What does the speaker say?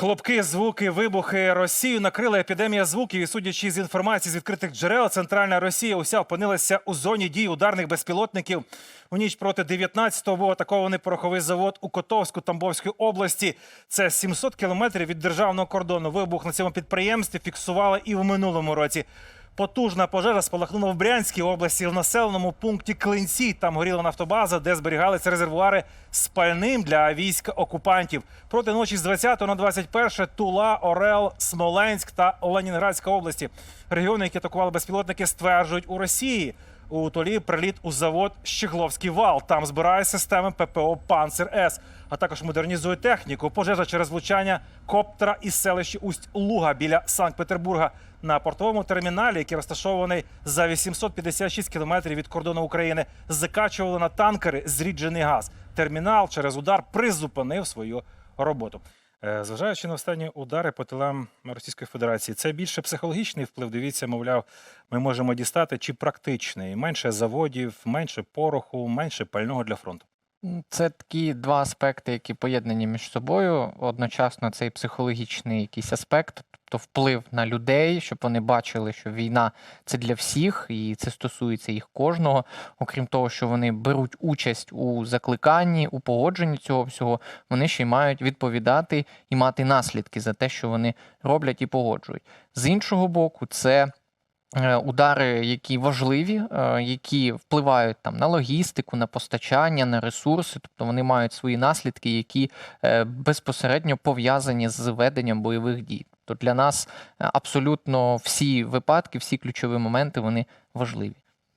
Хлопки, звуки, вибухи Росію накрила епідемія звуків. І судячи з інформації з відкритих джерел, центральна Росія уся опинилася у зоні дій ударних безпілотників. У ніч проти 19-го був атакований пороховий завод у Котовську Тамбовської області. Це 700 кілометрів від державного кордону. Вибух на цьому підприємстві фіксували і в минулому році. Потужна пожежа спалахнула в Брянській області в населеному пункті Клинці. Там горіла нафтобаза, де зберігалися резервуари з пальним для військ окупантів. Проти ночі з 20 на 21 Тула, Орел, Смоленськ та Ленінградська області. Регіони, які атакували безпілотники, стверджують у Росії. У Толі приліт у завод Щегловський вал. Там збирає системи ППО Панцер С, а також модернізує техніку. Пожежа через влучання коптера із селища Усть-Луга біля Санкт-Петербурга на портовому терміналі, який розташований за 856 кілометрів від кордону України, закачували на танкери зріджений газ. Термінал через удар призупинив свою роботу. Е, Зважаючи на останні удари по тилам Російської Федерації, це більше психологічний вплив. Дивіться, мовляв, ми можемо дістати чи практичний. Менше заводів, менше пороху, менше пального для фронту. Це такі два аспекти, які поєднані між собою. Одночасно цей психологічний якийсь аспект, тобто вплив на людей, щоб вони бачили, що війна це для всіх, і це стосується їх кожного. Окрім того, що вони беруть участь у закликанні, у погодженні цього всього, вони ще й мають відповідати і мати наслідки за те, що вони роблять і погоджують. З іншого боку, це е, удари, які важливі, е, які впливають там на логістику, на постачання, на ресурси, тобто вони мають свої наслідки, які е, безпосередньо пов'язані з веденням бойових дій. Тобто для нас е, абсолютно всі випадки, всі ключові моменти вони важливі.